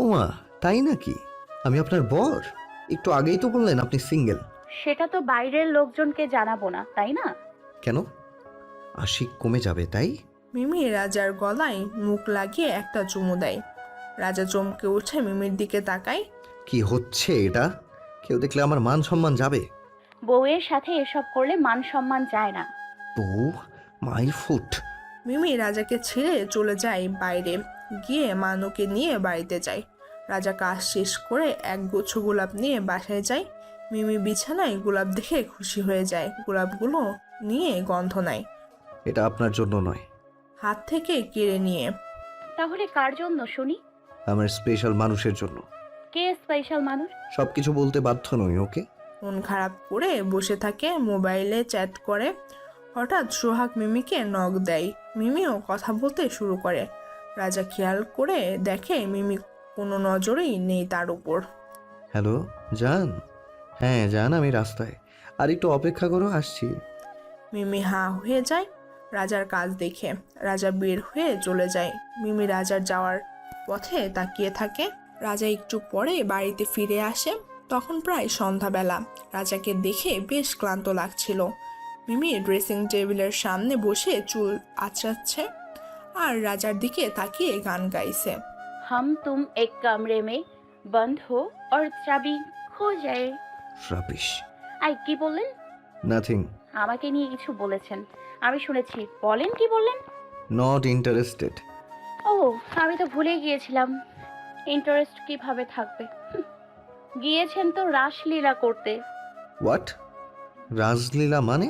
ওমা তাই নাকি? আমি আপনার বর? একটু আগেই তো বললেন আপনি সিঙ্গেল। সেটা তো বাইরের লোকজনকে জানাব না তাই না? কেন? আশিক কমে যাবে তাই? মিমি রাজার গলায় মুখ লাগিয়ে একটা চুমু দেয়। রাজা চমকে উঠে মিমির দিকে তাকায়। কি হচ্ছে এটা? কেউ দেখলে আমার মান সম্মান যাবে। বউয়ের সাথে এসব করলে মান সম্মান যায় না। বউ মাই ফুট। মিমি রাজাকে ছেড়ে চলে যায় বাইরে। গিয়ে মানুকে নিয়ে বাড়িতে যাই রাজা কাজ শেষ করে এক গুচ্ছ গোলাপ নিয়ে বাসায় যায়। মিমি বিছানায় গোলাপ দেখে খুশি হয়ে যায়। গোলাপগুলো নিয়ে গন্ধ নেয়। এটা আপনার জন্য নয়। হাত থেকে কেড়ে নিয়ে। তাহলে কার জন্য শুনি? আমার স্পেশাল মানুষের জন্য। কে স্পেশাল মানুষ? সব কিছু বলতে বাধ্য নই ওকে? মন খারাপ করে বসে থাকে মোবাইলে চ্যাট করে। হঠাৎ সোহাগ মিমিকে নখ দেয়। মিমিও কথা বলতে শুরু করে। রাজা খেয়াল করে দেখে মিমি কোনো নজরেই নেই তার উপর। হ্যালো জান? হ্যাঁ জান আমি রাস্তায়। আর একটু অপেক্ষা করো আসছি। মিমি হাঁ হয়ে যায় রাজার কাজ দেখে। রাজা বের হয়ে চলে যায়। মিমি রাজার যাওয়ার পথে তাকিয়ে থাকে। রাজা একটু পরে বাড়িতে ফিরে আসে। তখন প্রায় সন্ধ্যাবেলা। রাজাকে দেখে বেশ ক্লান্ত লাগছিল। মিমি ড্রেসিং টেবিলের সামনে বসে চুল আঁচড়াচ্ছে। আর রাজার দিকে তাকিয়ে গান গাইছে हम तुम एक कमरे में बंद हो और चाबी खो जाए রাবিশ আই কি বললেন নাথিং আমাকে নিয়ে কিছু বলেছেন আমি শুনেছি বলেন কি বললেন নট ইন্টারেস্টেড ও আমি তো ভুলে গিয়েছিলাম ইন্টারেস্ট কিভাবে থাকবে হুম, গিয়েছেন তো রাসলীলা করতে হোয়াট রাজলীলা মানে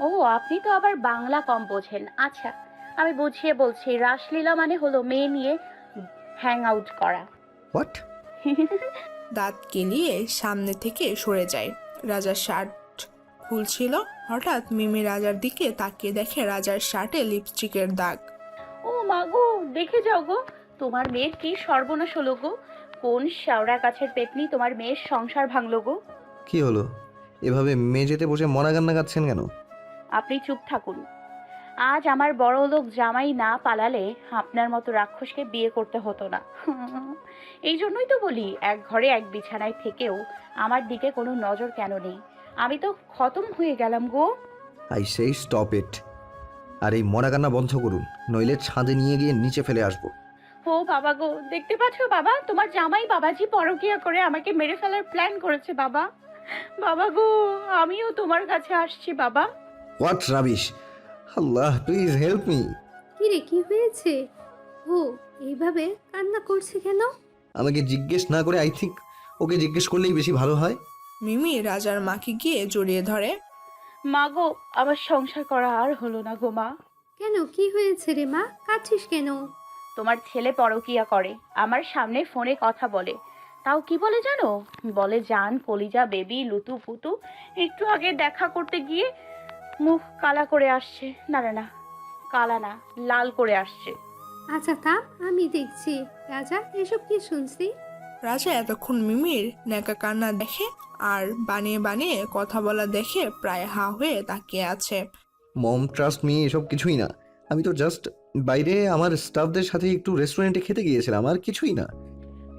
ও আপনি তো আবার বাংলা কম বোঝেন আচ্ছা আমি বুঝিয়ে বলছি রাসলীলা মানে হলো মেয়ে নিয়ে হ্যাং আউট করা। হোয়াট দাঁত কেলিয়ে সামনে থেকে সরে যায়। রাজার শার্ট খুলছিল হঠাৎ মিমি রাজার দিকে তাকিয়ে দেখে রাজার শার্টে লিপস্টিকের দাগ। ও মা গো দেখে যাও গো তোমার মেয়ের কি সর্বনাশ হলো গো? কোন শাওড়া কাছের পেতনি তোমার মেয়ের সংসার ভাঙলো গো? কি হলো? এভাবে মেঝেতে বসে মরা কান্না গাচ্ছেন কেন? আপনি চুপ থাকুন। আজ আমার বড় লোক জামাই না পালালে আপনার মতো রাক্ষসকে বিয়ে করতে হতো না। এই জন্যই তো বলি এক ঘরে এক বিছানায় থেকেও আমার দিকে কোনো নজর কেন নেই? আমি তো খতম হয়ে গেলাম গো। আই সেই স্টপ ইট। আর এই মরা কান্না বন্ধ করুন নইলে ছাদে নিয়ে গিয়ে নিচে ফেলে আসব। ও বাবা গো দেখতে পাচ্ছ বাবা? তোমার জামাই বাবাজি পরকিয়া করে আমাকে মেরে ফেলার প্ল্যান করেছে বাবা। বাবা গো আমিও তোমার কাছে আসছি বাবা। হোয়াট রাবিশ আল্লাহ প্লিজ হেল্প মি কিরে কি হয়েছে? ও এইভাবে কান্না করছে কেন? আমাকে জিজ্ঞেস না করে আই থিঙ্ক ওকে জিজ্ঞেস করলেই বেশি ভালো হয়। মিমি রাজার মাকে গিয়ে জড়িয়ে ধরে। মা গো আমার সংসার করা আর হলো না গো মা। কেন? কি হয়েছে রে মা? কাঁদছিস কেন? তোমার ছেলে পরকিয়া করে আমার সামনে ফোনে কথা বলে। তাও কি বলে জানো? বলে জান কলিজা বেবি লুতু পুতু একটু আগে দেখা করতে গিয়ে মুখ কালা করে আসছে। না না না কালা না লাল করে আসছে। আচ্ছা থাম আমি দেখছি। রাজা এসব কি শুনছি? রাজা এতক্ষণ মিমির নেকা কান্না দেখে আর বানিয়ে বানিয়ে কথা বলা দেখে প্রায় হা হয়ে তাকিয়ে আছে। মম ট্রাস্ট মি এসব কিছুই না। আমি তো জাস্ট বাইরে আমার স্টাফদের সাথে একটু রেস্টুরেন্টে খেতে গিয়েছিলাম আর কিছুই না।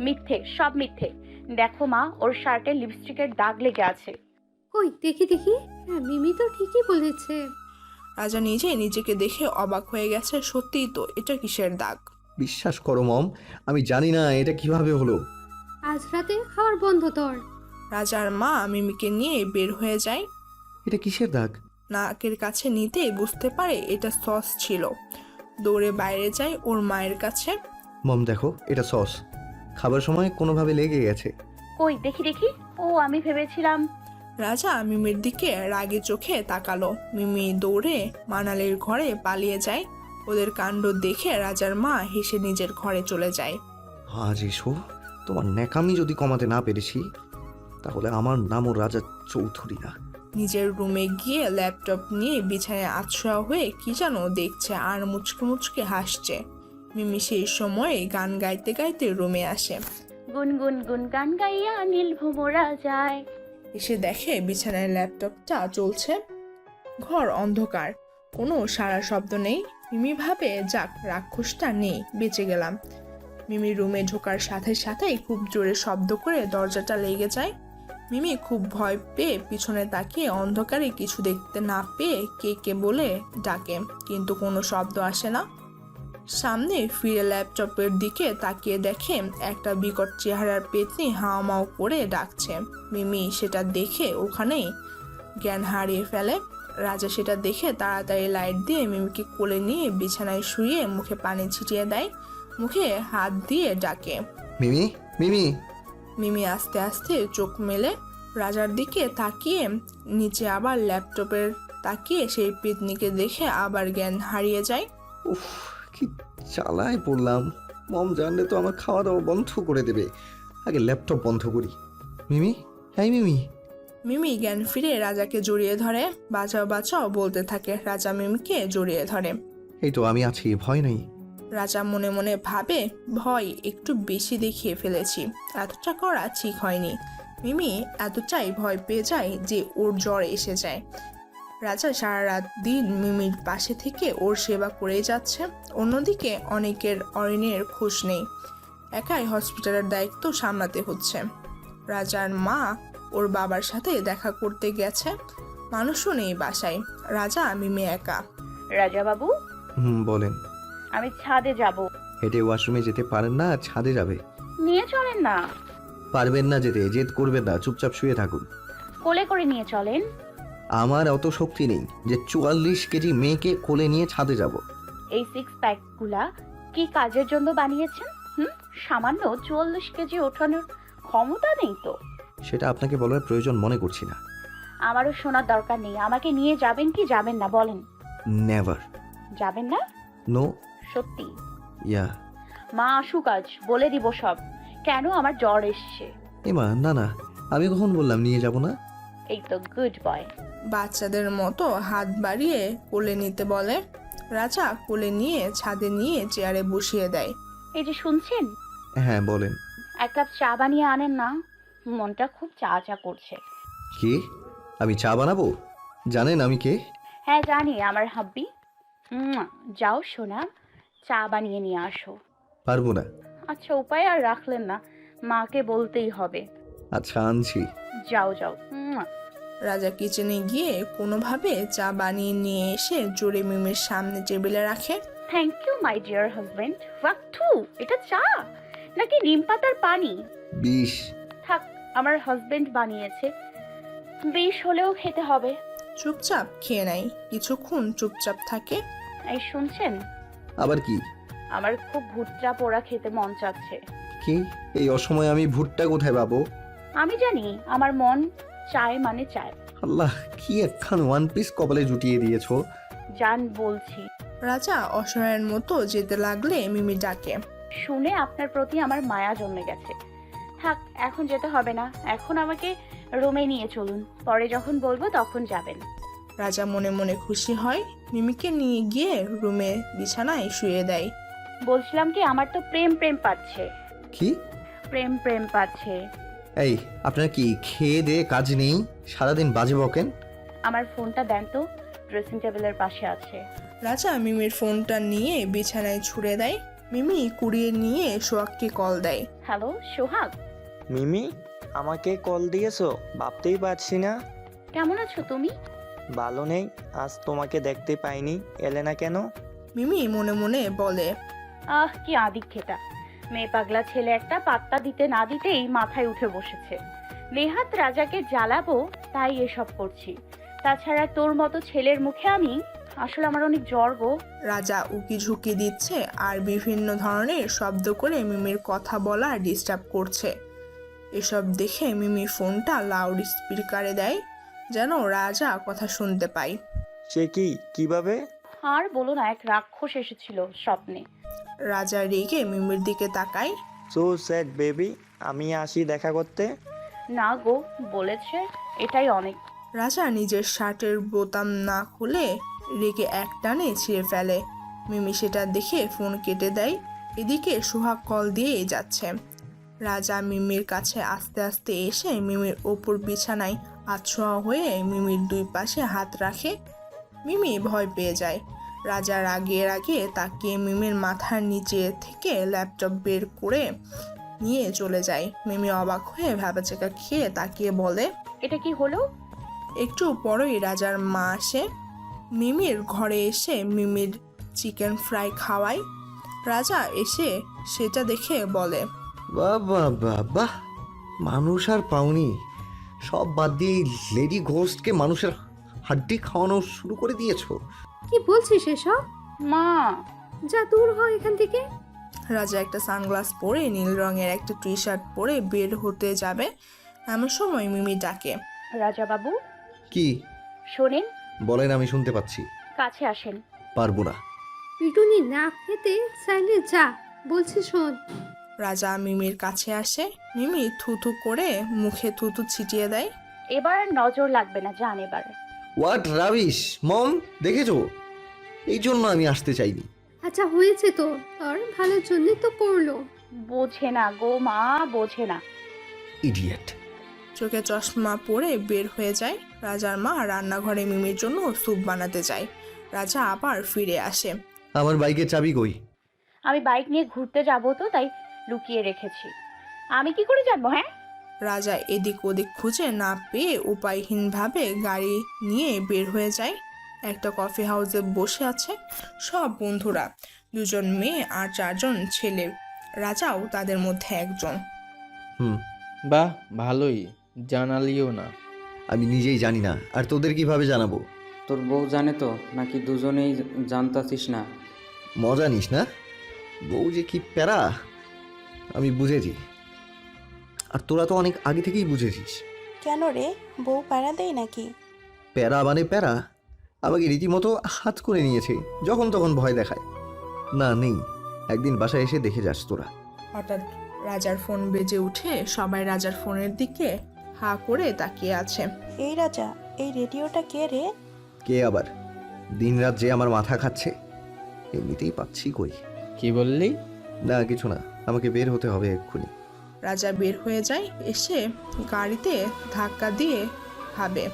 মিথ্যে সব মিথ্যে। দেখো মা ওর শার্টে লিপস্টিকের দাগ লেগে আছে। কই দেখি দেখি। হ্যাঁ মিমি তো ঠিকই বলেছে। রাজা নিজে নিজেকে দেখে অবাক হয়ে গেছে সত্যিই তো এটা কিসের দাগ? বিশ্বাস করো মম আমি জানি না এটা কীভাবে হলো। আজ রাতে খাওয়ার বন্ধ তোর। রাজার মা মিমিকে নিয়ে বের হয়ে যায়। এটা কিসের দাগ? নাকের কাছে নিতে বুঝতে পারে এটা সস ছিল। দৌড়ে বাইরে যায় ওর মায়ের কাছে। মম দেখো এটা সস। খাবার সময় কোনোভাবে লেগে গেছে। কই দেখি দেখি। ও আমি ভেবেছিলাম রাজা মিমির দিকে রাগে চোখে তাকালো। মিমি দৌড়ে মানালির ঘরে পালিয়ে যায়। ওদের কাণ্ড দেখে রাজার মা হেসে নিজের ঘরে চলে যায়। আজ এসো তোমার ন্যাকামি যদি কমাতে না পেরেছি তাহলে আমার নামও রাজা চৌধুরী না। নিজের রুমে গিয়ে ল্যাপটপ নিয়ে বিছানায় আছড়া হয়ে কি যেন দেখছে আর মুচকে মুচকে হাসছে। মিমি সেই সময়ে গান গাইতে গাইতে রুমে আসে। গুনগুন গুন গান গাইয়া নীল ভোমরা যায় এসে দেখে বিছানায় ল্যাপটপটা চলছে। ঘর অন্ধকার। কোনো সারা শব্দ নেই। মিমি ভাবে, যাক, রাক্ষসটা নেই, বেঁচে গেলাম। মিমি রুমে ঢোকার সাথে সাথেই খুব জোরে শব্দ করে দরজাটা লেগে যায়। মিমি খুব ভয় পেয়ে পিছনে তাকিয়ে অন্ধকারে কিছু দেখতে না পেয়ে কে কে বলে ডাকে, কিন্তু কোনো শব্দ আসে না। সামনে ফিরে ল্যাপটপের দিকে তাকিয়ে দেখে একটা বিকট চেহারার পেতনি হাওমাও করে ডাকছে। মিমি সেটা দেখে ওখানেই জ্ঞান হারিয়ে ফেলে। রাজা সেটা দেখে তাড়াতাড়ি লাইট দিয়ে মিমিকে কোলে নিয়ে বিছানায় শুয়ে মুখে পানি ছিটিয়ে দেয়। মুখে হাত দিয়ে ডাকে। মিমি মিমি। মিমি আস্তে আস্তে চোখ মেলে। রাজার দিকে তাকিয়ে নিচে আবার ল্যাপটপের তাকিয়ে সেই পেতনিকে দেখে আবার জ্ঞান হারিয়ে যায়। উফ। কি চালায় পড়লাম? মম জানলে তো আমার খাওয়া দাওয়া বন্ধ করে দেবে। আগে ল্যাপটপ বন্ধ করি। মিমি? হ্যাঁ মিমি। মিমি জ্ঞান ফিরে রাজাকে জড়িয়ে ধরে। বাঁচাও বাঁচাও বলতে থাকে। রাজা মিমিকে জড়িয়ে ধরে। এই তো আমি আছি ভয় নেই। রাজা মনে মনে ভাবে ভয় একটু বেশি দেখিয়ে ফেলেছি। এতটা করা ঠিক হয়নি। মিমি এতটাই ভয় পেয়ে যায় যে ওর জ্বর এসে যায়। রাজা সারা রাত দিন মিমির পাশে থেকে ওর সেবা করেই যাচ্ছে। অন্যদিকে অনেকের অরিনের খোঁজ নেই। একাই হসপিটালের দায়িত্ব সামলাতে হচ্ছে। রাজার মা ওর বাবার সাথে দেখা করতে গেছে। মানুষও নেই বাসায়। রাজা মিমি একা। রাজা বাবু হুম বলেন। আমি ছাদে যাব। হেঁটে ওয়াশরুমে যেতে পারেন না ছাদে যাবে। নিয়ে চলেন না। পারবেন না যেতে জেদ করবেন না চুপচাপ শুয়ে থাকুন। কোলে করে নিয়ে চলেন। আমার অত শক্তি নেই যে চুয়াল্লিশ কেজি মেয়েকে কোলে নিয়ে ছাদে যাব। এই সিক্স প্যাকগুলা কি কাজের জন্য বানিয়েছেন? হুম? সামান্য চুয়াল্লিশ কেজি ওঠানোর ক্ষমতা নেই তো। সেটা আপনাকে বলার প্রয়োজন মনে করছি না। আমারও শোনার দরকার নেই। আমাকে নিয়ে যাবেন কি যাবেন না বলেন। নেভার যাবেন না? নো সত্যি। ইয়া মা আসুক আজ বলে দিব সব। কেন আমার জ্বর এসছে? এমা না না। আমি কখন বললাম নিয়ে যাব না? এই তো গুড বয় বাচ্চাদের মতো হাত বাড়িয়ে কোলে নিতে বলে। রাজা কোলে নিয়ে ছাদে নিয়ে চেয়ারে বসিয়ে দেয়। এই যে শুনছেন? হ্যাঁ বলেন। এক কাপ চা বানিয়ে আনেন না? মনটা খুব চা চা করছে। কি? আমি চা বানাবো? জানেন আমি কে? হ্যাঁ জানি আমার হাব্বি। যাও সোনা চা বানিয়ে নিয়ে আসো। পারব না। আচ্ছা উপায় আর রাখলেন না। মাকে বলতেই হবে। আচ্ছা আনছি। যাও যাও। রাজা কিচেনে গিয়ে কোনোভাবে চা বানিয়ে নিয়ে এসে জোরে মিমির সামনে টেবিলে রাখে। Thank you my dear husband ওয়াক্টু এটা চা? নাকি নিম পাতার পানি? বিষ। থাক আমার হাজবেন্ড বানিয়েছে। বিষ হলেও খেতে হবে। চুপচাপ খেয়ে নেয়। কিছুক্ষণ চুপচাপ থাকে। এই শুনছেন? আবার কি? আমার খুব ভুট্টা পোড়া খেতে মন চাচ্ছে। কি? এই অসময়ে আমি ভুট্টা কোথায় পাবো? আমি জানি আমার মন চায় মানে চায়। আল্লাহ কি একখান ওয়ান পিস কপালে জুটিয়ে দিয়েছ? জান বলছি। রাজা অসহায়ের মতো যেতে লাগলে মিমি ডাকে। শুনে আপনার প্রতি আমার মায়া জন্মে গেছে। থাক এখন যেতে হবে না। এখন আমাকে রুমে নিয়ে চলুন। পরে যখন বলব তখন যাবেন। রাজা মনে মনে খুশি হয়। মিমিকে নিয়ে গিয়ে রুমে বিছানায় শুয়ে দেয়। বলছিলাম কি আমার তো প্রেম প্রেম পাচ্ছে। কি? প্রেম প্রেম পাচ্ছে। এই আপনার কি খেয়ে দিয়ে কাজ নেই? সারাদিন বাজে বকেন। আমার ফোনটা দেন তো ড্রেসিং টেবিলের পাশে আছে। রাজা মিমির ফোনটা নিয়ে বিছানায় ছুড়ে দেয়। মিমি কুড়িয়ে নিয়ে সোহাগকে কল দেয়। হ্যালো সোহাগ? মিমি আমাকে কল দিয়েছ? ভাবতেই পারছি না। কেমন আছো তুমি? ভালো নেই আজ তোমাকে দেখতে পাইনি। এলে না কেন? মিমি মনে মনে বলে আহ কি আদিক খেতা মেয়ে পাগলা ছেলে একটা পাত্তা দিতে না দিতেই মাথায় উঠে বসেছে। নেহাত রাজাকে জ্বালাবো তাই এসব করছি। তাছাড়া তোর মতো ছেলের মুখে আমি আসলে আমার অনেক জ্বর গো। রাজা উকি ঝুঁকি দিচ্ছে আর বিভিন্ন ধরনের শব্দ করে মিমির কথা বলা ডিস্টার্ব করছে। এসব দেখে মিমি ফোনটা লাউড স্পিকারে দেয় যেন রাজা কথা শুনতে পায়। সে কি? কীভাবে? আর বলো না এক রাক্ষস এসেছিল স্বপ্নে। রাজা রেগে মিমির দিকে তাকায়। সো স্যাড বেবি আমি আসি দেখা করতে। না গো বলেছে এটাই অনেক। রাজা নিজের শার্টের বোতাম না খুলে রেগে এক টানে ছিঁড়ে ফেলে। মিমি সেটা দেখে ফোন কেটে দেয়। এদিকে সোহাগ কল দিয়েই যাচ্ছে। রাজা মিমির কাছে আস্তে আস্তে এসে মিমির ওপর বিছানায় আছোয়া হয়ে মিমির দুই পাশে হাত রাখে। মিমি ভয় পেয়ে যায়। রাজার আগের আগে তাকিয়ে মিমির মাথার নিচে থেকে ল্যাপটপ বের করে নিয়ে চলে যায়। মিমি অবাক হয়ে ভ্যাবাচাকা খেয়ে তাকিয়ে বলে এটা কি হলো? একটু পরই রাজার মা আসে। মিমির ঘরে এসে মিমির চিকেন ফ্রাই খাওয়ায়। রাজা এসে সেটা দেখে বলে বাহ বাহ বাহ বাহ মানুষ আর পাওনি। সব বাদ দিয়ে লেডি ঘোস্টকে মানুষের হাড্ডি খাওয়ানো শুরু করে দিয়েছ। কি বলছিস এসব? মা। যা দূর হ এখান থেকে। রাজা একটা সানগ্লাস পরে নীল রঙের একটা টি শার্ট পরে বের হতে যাবে। এমন সময় মিমি ডাকে। রাজা বাবু কি? শোনেন। বলেন আমি শুনতে পাচ্ছি। কাছে আসেন। পারব না। পিটুনি না খেতে চাইলে যা বলছি শোন। রাজা মিমির কাছে আসে। মিমি থুথু করে মুখে থুথু ছিটিয়ে দেয়। এবার নজর লাগবে না যান এবার। হোয়াট রাবিশ মম দেখেছ? এই জন্য আমি আসতে চাইনি। আচ্ছা হয়েছে তো। তোর ভালোর জন্যই তো করল। বোঝে না গো মা বোঝে না। ইডিয়েট চোখে চশমা পরে বের হয়ে যায়। রাজার মা রান্নাঘরে মিমির জন্য স্যুপ বানাতে যায়। রাজা আবার ফিরে আসে। আমার বাইকের চাবি কই? আমি বাইক নিয়ে ঘুরতে যাব তো তাই লুকিয়ে রেখেছি। আমি কি করে জানব হ্যাঁ? রাজা এদিক ওদিক খুঁজে না পেয়ে উপায়হীনভাবে গাড়ি নিয়ে বের হয়ে যায়। একটা কফি হাউসে বসে আছে সব বন্ধুরা। দুজন মেয়ে আর চারজন ছেলে। রাজাও তাদের মধ্যে একজন। হুম বাহ ভালোই। জানালিও না। আমি নিজেই জানি না। আর তোদের কীভাবে জানাব? তোর বউ জানে তো নাকি দুজনেই জানতাছিস না? মজা নিস না? বউ যে কি প্যারা? আমি বুঝেছি। আর তোরা তো অনেক আগে থেকেই বুঝেছিস। কেন রে? বউ প্যারা দেয় নাকি? প্যারা মানে প্যারা। আমাকে রীতিমতো হাত করে নিয়েছে যখন তখন ভয় দেখায়। না নেই একদিন বাসায় এসে দেখে যাস তোরা। হঠাৎ রাজার ফোন বেজে উঠে সবাই রাজার ফোনের দিকে হা করে তাকিয়ে আছে। এই রাজা এই রেডিওটা কে রে? কে আবার? দিনরাত যে আমার মাথা খাচ্ছে এমনিতেই পাচ্ছি কই? কি বললি? না কিছু না আমাকে বের হতে হবে এক্ষুনি। রাজা বের হয়ে যায় এসে গাড়িতে ধাক্কা দিয়ে ভাবে।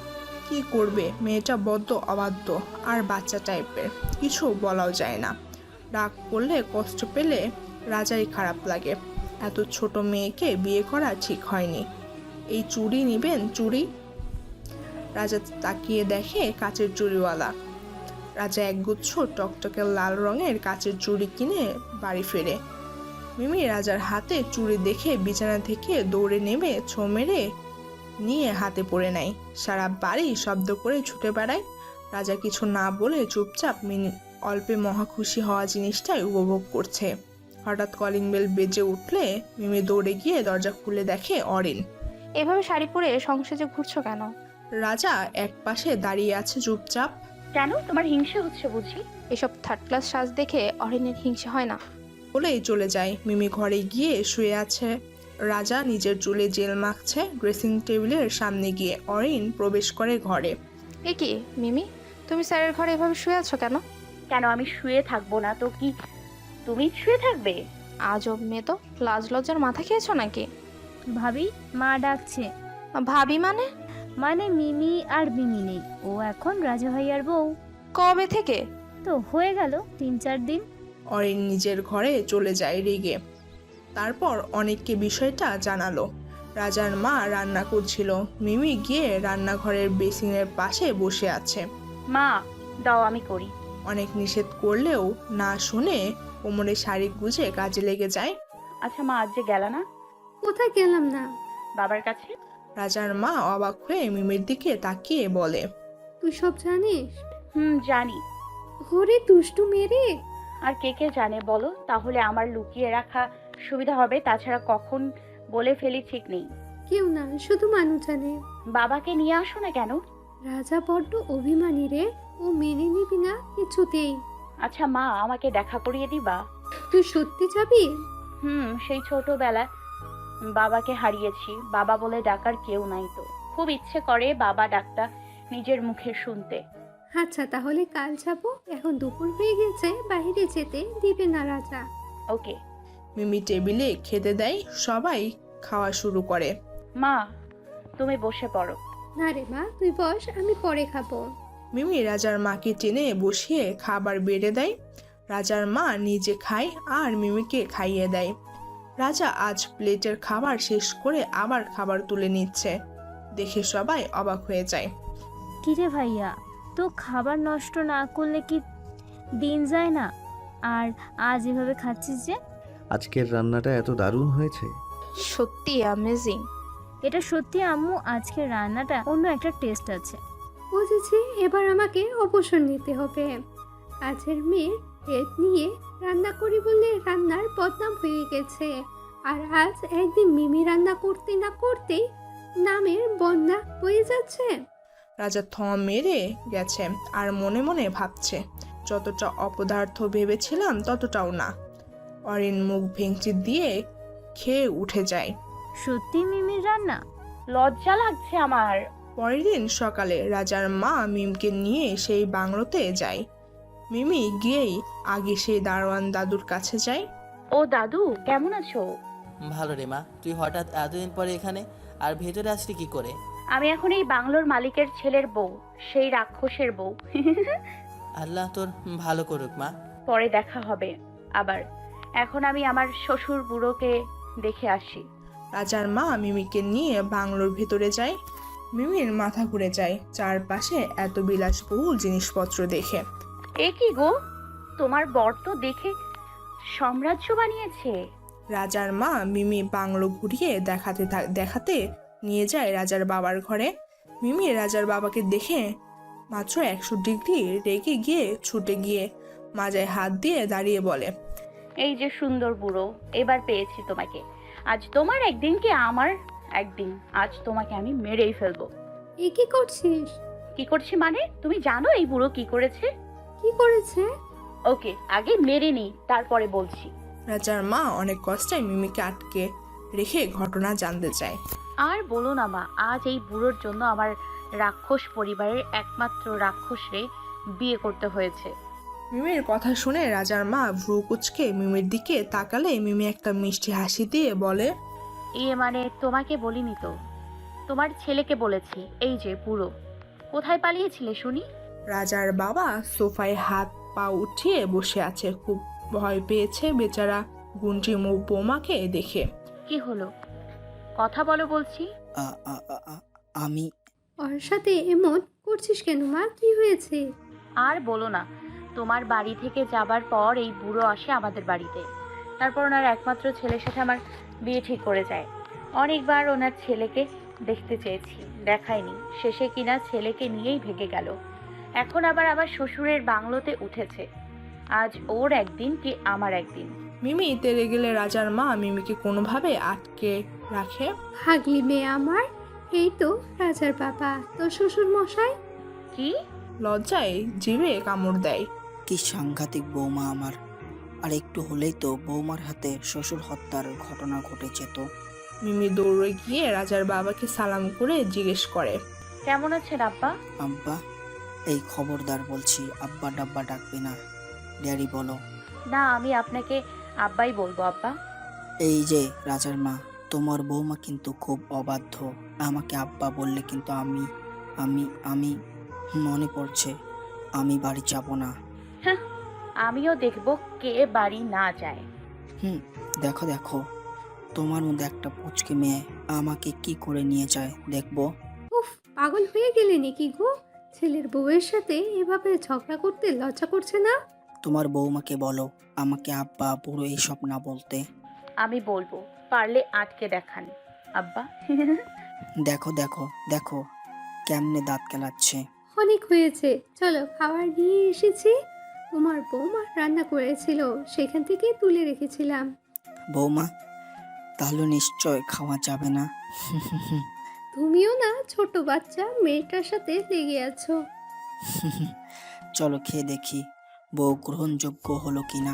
কি করবে? মেয়েটা বড্ড অবাধ্য আর বাচ্চা টাইপের। কিছু বলাও যায় না। রাগ করলে কষ্ট পেলে রাজাই খারাপ লাগে। এত ছোট মেয়েকে বিয়ে করা ঠিক হয়নি। এই চুড়ি নিবেন চুড়ি রাজা তাকিয়ে দেখে কাচের চুড়িওয়ালা রাজা একগুচ্ছ টকটকে লাল রঙের কাচের চুড়ি কিনে বাড়ি ফেরে। মিমি রাজার হাতে চুড়ি দেখে বিছানা থেকে দৌড়ে নেমে ছো মেরে নিয়ে হাতে পড়ে নেয়। সারা বাড়ি শব্দ করে ছুটে বেড়ায়। রাজা কিছু না বলে চুপচাপ মিনি অল্পে মহা খুশি হওয়া জিনিসটাই উপভোগ করছে। হঠাৎ কলিং বেল বেজে উঠলে মিমি দৌড়ে গিয়ে দরজা খুলে দেখে অরিন। এভাবে শাড়ি পরে সংসেজে ঘুরছো কেন? রাজা এক পাশে দাঁড়িয়ে আছে চুপচাপ। কেন? তোমার হিংসা হচ্ছে বুঝি। এসব থার্ড ক্লাস সাজ দেখে অরিনের হিংসে হয় না। বলেই চলে যায়। মিমি ঘরে গিয়ে শুয়ে আছে। রাজা নিজের চুলে জেল মাখছে ড্রেসিং টেবিলের সামনে গিয়ে। অরিন প্রবেশ করে ঘরে। এ কি মিমি? তুমি স্যারের ঘরে এভাবে শুয়ে আছো কেন? কেন আমি শুয়ে থাকব না? তো কি তুমি শুয়ে থাকবে? আজব মেয়ে তো। লাজ লজ্জার মাথা খেয়েছো নাকি? ভাবি মা ডাকছে। ভাবি মানে? মানে মিমি আর মিমি নেই। ও এখন রাজা ভাইয়ার বউ। কবে থেকে? তো হয়ে গেল তিন চার দিন। অরিন নিজের ঘরে চলে যায় রেগে। তারপর অনেককে বিষয়টা জানালো। রাজার মা রান্না করছিল। মিমি গিয়ে রান্নাঘরের বেসিনের পাশে বসে আছে। মা দাও আমি করি। অনেক নিষেধ করলেও না শুনে কোমরে শাড়ি গুজে কাজে লেগে যায়। আচ্ছা মা আজ যে গেল না? কোথায় গেলাম না? বাবার কাছে? রাজার মা অবাক হয়ে মিমির দিকে তাকিয়ে বলে তুই সব জানিস? হুম জানি। ওরে দুষ্টু মেরে? আর কে কে জানে বলো? তাহলে আমার লুকিয়ে রাখা সুবিধা হবে তাছাড়া কখন বলে ফেলি ঠিক নেই। কেউ না শুধু মানুষ জানে বাবাকে নিয়ে আসো না কেন? রাজা বড্ড অভিমানী রে ও মেনে নিবি না কিছুতেই। আচ্ছা মা আমাকে দেখা করিয়ে দিবা? তুই সত্যি যাবি? হুম সেই ছোটবেলায় বাবাকে হারিয়েছি। বাবা বলে ডাকার কেউ নাই তো। খুব ইচ্ছে করে বাবা ডাকটা নিজের মুখে শুনতে। আচ্ছা তাহলে কাল যাব। এখন দুপুর হয়ে গেছে বাইরে যেতে দিবে না রাজা। ওকে। মিমি টেবিলে খেতে দেয় সবাই খাওয়া শুরু করে। মা তুমি বসে পড়ো। না রে মা তুই বস আমি পরে খাব। মিমি রাজার মাকে টেনে বসিয়ে খাবার বেড়ে দেয়। রাজার মা নিজে খায় আর মিমিকে খাইয়ে দেয়। রাজা আজ প্লেটের খাবার শেষ করে আবার খাবার তুলে নিচ্ছে। দেখে সবাই অবাক হয়ে যায়। কিরে ভাইয়া তো খাবার নষ্ট না করলে কি দিন যায় না? আর আজ এভাবে খাচ্ছিস যে? আজকের রান্নাটা এত দারুণ হয়েছে। সত্যি অ্যামেজিং এটা সত্যি আম্মু আজকের রান্নাটা অন্য একটা টেস্ট আছে। বুঝেছি এবার আমাকে অবসর নিতে হবে। আজের মেয়ের হেল্প নিয়ে রান্না করি বলে রান্নার বদনাম হয়ে গেছে। আর আজ একদিন মিমি রান্না করতে না করতেই নামের বন্যা হয়ে যাচ্ছে। রাজা থম মেরে গেছে আর মনে মনে ভাবছে যতটা অপদার্থ ভেবেছিলাম ততটাও না। অরিন মুখ ভেঙচি দিয়ে খেয়ে উঠে যায়। সত্যি মিমির রান্না? লজ্জা লাগছে আমার। পরের দিন সকালে রাজার মা মিমকে নিয়ে সেই বাংলোতে যায়। মিমি গিয়েই আগে সেই দারোয়ান দাদুর কাছে যায়। ও দাদু কেমন আছো? ভালো রে মা তুই হঠাৎ এতদিন পরে এখানে আর ভেতরে আসলি কি করে? আমি এখন এই বাংলোর মালিকের ছেলের বউ সেই রাক্ষসের বউ। আল্লাহ তোর ভালো করুক মা। পরে দেখা হবে আবার। এখন আমি আমার শ্বশুর বুড়োকে দেখে আসি। রাজার মা মিমিকে নিয়ে বাংলোর ভেতরে যায়। মিমির মাথা ঘুরে যায়। চারপাশে এত বিলাসবহুল জিনিসপত্র দেখে। এ কি গো? তোমার বর তো দেখে সাম্রাজ্য বানিয়েছে। রাজার মা মিমি বাংলো ঘুরিয়ে দেখাতে দেখাতে নিয়ে যায় রাজার বাবার ঘরে। মিমি রাজার বাবাকে দেখে মাত্র একশো ডিগ্রি রেগে গিয়ে ছুটে গিয়ে মাজায় হাত দিয়ে দাঁড়িয়ে বলে এই যে সুন্দর বুড়ো এবার পেয়েছি তোমাকে। আজ তোমার একদিন কি আমার একদিন? আজ তোমাকে আমি মেরেই ফেলব। এ কি করছিস? কি করছি মানে? তুমি জানো এই বুড়ো কি করেছে? কি করেছে? ওকে আগে মেরে নি তারপরে বলছি। রাজার মা অনেক কষ্টে মিমিকে আটকে রেখে ঘটনা জানতে চায়। আর বলো না মা আজ এই বুড়োর জন্য আমার রাক্ষস পরিবারের একমাত্র রাক্ষসরে বিয়ে করতে হয়েছে। মিমির কথা শুনে রাজার মা ভ্রু কুচকে মিমির দিকে তাকালে মিমি একটা মিষ্টি হাসি দিয়ে বলে ইয়ে মানে তোমাকে বলিনি তো। তোমার ছেলেকে বলেছি এই যে বুড়ো কোথায় পালিয়েছিলে শুনি? রাজার বাবা সোফায় হাত পা উঠিয়ে বসে আছে খুব ভয় পেয়েছে বেচারা গুন্টি মুখ বৌমাকে দেখে। কি হলো? কথা বলো বলছি। আমি ওর সাথে এমন করছিস কেন মা? কি হয়েছে? আর বলো না তোমার বাড়ি থেকে যাবার পর এই বুড়ো আসে আমাদের বাড়িতে। তারপর ওনার একমাত্র ছেলের সাথে আমার বিয়ে ঠিক করে যায়। অনেকবার ওনার ছেলেকে দেখতে চেয়েছি দেখায়নি। শেষে কিনা ছেলেকে নিয়েই ভেগে গেল। এখন আবার আবার শ্বশুরের বাংলোতে উঠেছে। আজ ওর একদিন কি আমার একদিন? মিমি তেরে গেলে রাজার মা মিমিকে কোনোভাবে আটকে রাখে? হাগলি মেয়ে আমার এই তো রাজার বাবা। তো শ্বশুর মশাই কি? লজ্জায় জিভে কামড় দেয়। কি সাংঘাতিক বৌমা আমার। আর একটু হলেই তো বৌমার হাতে শ্বশুর হত্যার ঘটনা ঘটে যেত মিমি দৌড়ে গিয়ে রাজার বাবাকে সালাম করে জিজ্ঞেস করে কেমন আছেন আব্বা? আব্বা এই খবরদার বলছি আব্বা ডাব্বা ডাকবে না। ড্যাডি বলো। না আমি আপনাকে আব্বাই বলব আব্বা। এই যে রাজার মা তোমার বৌমা কিন্তু খুব অবাধ্য। আমাকে আব্বা বললে কিন্তু আমি আমি আমি মনে পড়ছে আমি বাড়ি যাব না। আমিও দেখব কে বাড়ি না যায়। হুম দেখো দেখো। তোমার মধ্যে একটা পুচকে মেয়ে আমাকে কি করে নিয়ে যায় দেখব? উফ পাগল হয়ে গেলে নাকি গো? ছেলের বউয়ের সাথে এভাবে ঝগড়া করতে লজ্জা করছে না? তোমার বৌমাকে বলো আমাকে আব্বা বুড়ো এইসব না বলতে। আমি বলব পারলে আটকে দেখান। আব্বা? দেখো দেখো দেখো কেমনে দাঁত কেলাচ্ছে। অনেক হয়েছে। চলো খাবার নিয়ে এসেছি। তোমার বৌমা রান্না করেছিল সেখান থেকে তুলে রেখেছিলাম। বৌমা তাহলে নিশ্চয় খাওয়া যাবে না। তুমিও না ছোট বাচ্চা মেয়েটার সাথে লেগে আছো। চলো খেয়ে দেখি বউ গ্রহণযোগ্য হলো কিনা।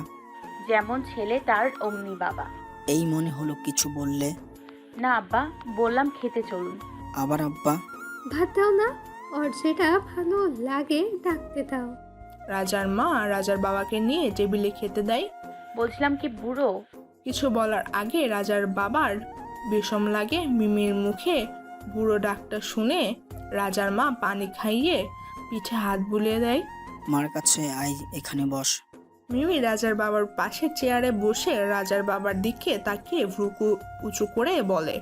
যেমন ছেলে তার অমনি বাবা। এই মনে হলো কিছু বললে। না আব্বা বললাম খেতে চলুন। আবার আব্বা। ভাত দাও না ওর যেটা ভালো লাগে ডাকতে দাও। রাজার মা রাজার বাবাকে নিয়ে টেবিলে খেতে দেয়। বলছিলাম কি বুড়ো? কিছু বলার আগে রাজার বাবার বিষম লাগে মিমির মুখে বুড়ো ডাকটা শুনে রাজার মা পানি খাইয়ে পিঠে হাত বুলিয়ে দেয়। মার কাছে আই এখানে বস। মিমি রাজার বাবার পাশের চেয়ারে বসে রাজার বাবার দিকে তাকিয়ে ভ্রুকু উঁচু করে বলে